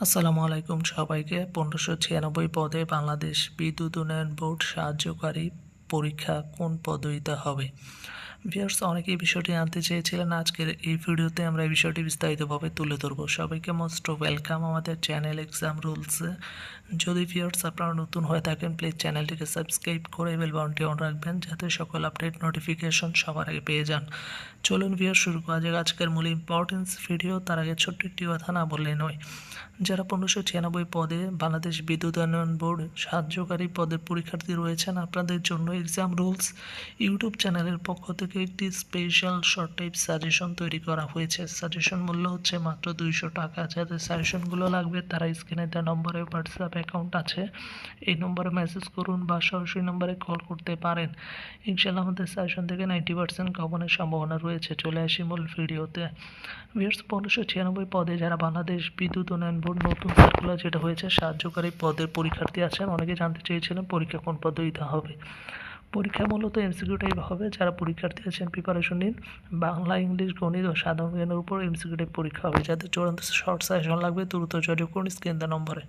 আসসালামু আলাইকুম সবাইকে। পনেরোশো ছিয়ানব্বই পদে বাংলাদেশ বিদ্যুৎ উন্নয়ন বোর্ড সাহায্যকারী পরীক্ষা কোন পদ্ধতিতে হবে? ভিউয়ার্স অনেকে এই বিষয়টি জানতে চেয়েছিলেন। আজকের এই ভিডিওতে আমরা এই বিষয়টি বিস্তারিতভাবে তুলে ধরবো। সবাইকে মোস্ট ওয়েলকাম আমাদের চ্যানেল এক্সাম রুলসে যদি ভিউয়ার্স আপনারা নতুন হয়ে থাকেন প্লিজ চ্যানেলটিকে সাবস্ক্রাইব করে বেল বাউনটি অন রাখবেন, যাতে সকল আপডেট নোটিফিকেশন সবার আগে পেয়ে যান। চলুন ভিউয়ার শুরু করা যাক আজকের মূল ইম্পর্টেন্স ভিডিও তার আগে ছোট্ট একটি কথা না বললে নয়। যারা পনেরোশো ছিয়ানব্বই পদে বাংলাদেশ বিদ্যুৎ উন্নয়ন বোর্ড সাহায্যকারী পদের পরীক্ষার্থী রয়েছেন, আপনাদের জন্য এক্সাম রুলস ইউটিউব চ্যানেলের পক্ষ থেকে একটি স্পেশাল শর্ট টাইপ সাজেশন তৈরি করা হয়েছে। সাজেশন মূল্য হচ্ছে মাত্র দুইশো টাকা। যাদের সাজেশনগুলো লাগবে, তারা স্ক্রিনে দেওয়া নম্বরে হোয়াটসঅ্যাপ অ্যাকাউন্ট আছে। এই নম্বরে মেসেজ করুন বা সরাসরি নম্বরে কল করতে পারেন। ইনশাল্লাহ আমাদের সাজেশন থেকে নাইনটি পার্সেন্ট কমনের সম্ভাবনা রয়েছে। চলে আসি মূল ভিডিওতে। ভিউয়ার্স পনেরোশো ছিয়ানব্বই পদে যারা বাংলাদেশ বিদ্যুৎ উন্নয়ন বোর্ড নতুন সার্কুলার যেটা হয়েছে, সাহায্যকারী পদের পরীক্ষার্থী আছেন। অনেকে জানতে চেয়েছিলেন পরীক্ষা কোন পদ্ধতিতে হবে। পরীক্ষা মূলত এমসিকিউ টাইপ হবে, যারা পরীক্ষার্থী আছেন প্রিপারেশন নিন। বাংলা, ইংলিশ, গণিত ও সাধারণ জ্ঞানের উপর এমসিকিউ টাইপ পরীক্ষা হবে, যাদের চূড়ান্ত শর্ট সাজেশন লাগবে, দ্রুত যোগাযোগ করুন স্ক্রিন নম্বরে।